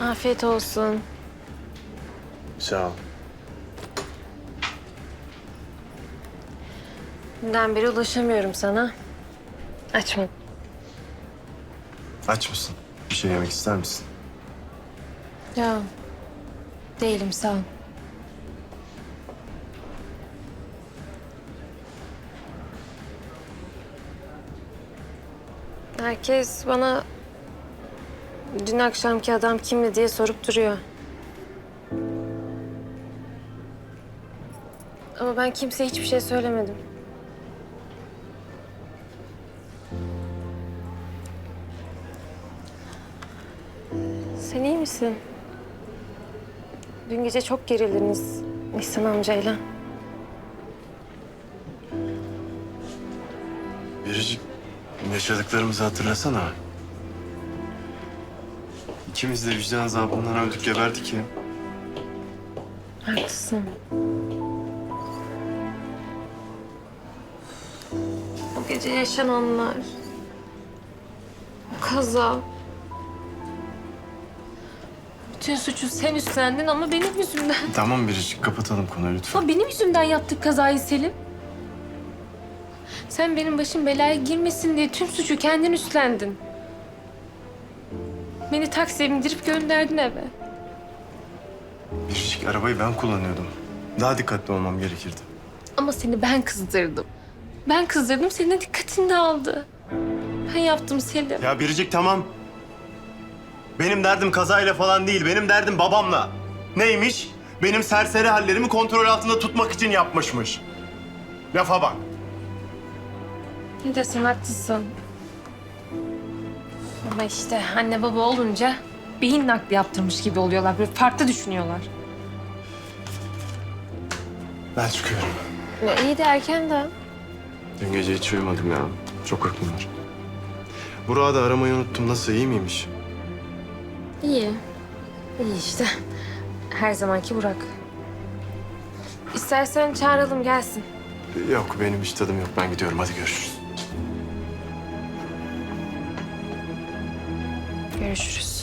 Afiyet olsun. Sağ ol. Dünden beri ulaşamıyorum sana. Açma. Aç mısın? Bir şey yemek ister misin? Ya değilim sağ ol. Herkes bana dün akşamki adam kimdi diye sorup duruyor. Ama ben kimseye hiçbir şey söylemedim. Sen iyi misin? Dün gece çok gerildiniz İhsan amcayla. Biricik, yaşadıklarımızı hatırlasana. İkimiz de vicdan azabından öldük geberdik ya. Haklısın. O gece yaşananlar. O kaza. Bütün suçu sen üstlendin ama benim yüzümden. Tamam Biricik, kapatalım konuyu lütfen. Ama benim yüzümden yaptık kazayı Selim. Sen benim başım belaya girmesin diye tüm suçu kendin üstlendin. Beni taksiye bindirip gönderdin eve. Biricik, arabayı ben kullanıyordum. Daha dikkatli olmam gerekirdi. Ama seni ben kızdırdım. Ben kızdırdım, senin de dikkatini de aldı. Ben yaptım Selim. Ya Biricik tamam. Benim derdim kazayla falan değil, benim derdim babamla. Neymiş? Benim serseri hallerimi kontrol altında tutmak için yapmışmış. Lafa bak. Ne desen haklısın. Ama işte anne baba olunca beyin nakli yaptırmış gibi oluyorlar. Böyle farklı düşünüyorlar. Ben çıkıyorum. Ya iyi de erken de. Dün gece hiç uyumadım ya. Çok uykum var. Burak'ı da aramayı unuttum. Nasıl, iyi miymiş? İyi. İyi işte. Her zamanki Burak. İstersen çağıralım gelsin. Yok, benim hiç tadım yok. Ben gidiyorum. Hadi görüşürüz. Görüşürüz.